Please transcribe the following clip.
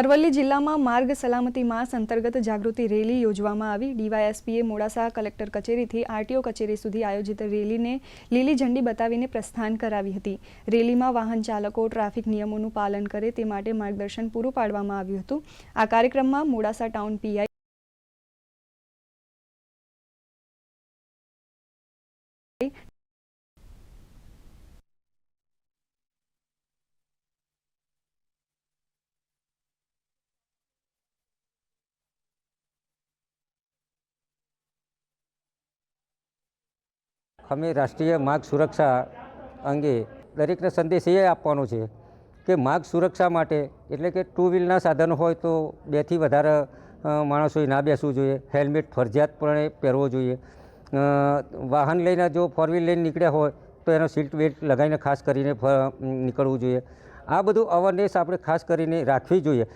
અરવલ્લી જિલ્લામાં માર્ગ સલામતી માસ અંતર્ગત જાગૃતિ રેલી યોજવામાં આવી. ડીવાયએસપીએ મોડાસા કલેક્ટર કચેરીથી આરટીઓ કચેરી સુધી આયોજિત રેલીને લીલી ઝંડી બતાવીને પ્રસ્થાન કરાવી હતી. રેલીમાં વાહન ચાલકો ટ્રાફિક નિયમોનું પાલન કરે તે માટે માર્ગદર્શન પૂરું પાડવામાં આવ્યું હતું. આ કાર્યક્રમમાં મોડાસા ટાઉન પીઆઈ અમે રાષ્ટ્રીય માર્ગ સુરક્ષા અંગે દરેકને સંદેશ એ આપવાનો છે કે માર્ગ સુરક્ષા માટે એટલે કે ટુ વ્હીલના સાધનો હોય તો બેથી વધારે માણસોએ ના બેસવું જોઈએ. હેલ્મેટ ફરજિયાતપણે પહેરવો જોઈએ. વાહન લઈને જો ફોર વ્હીલ લઈને નીકળ્યા હોય તો એનો સીટ બેલ્ટ લગાવીને ખાસ કરીને નીકળવું જોઈએ. આ બધું અવેરનેસ આપણે ખાસ કરીને રાખવી જોઈએ.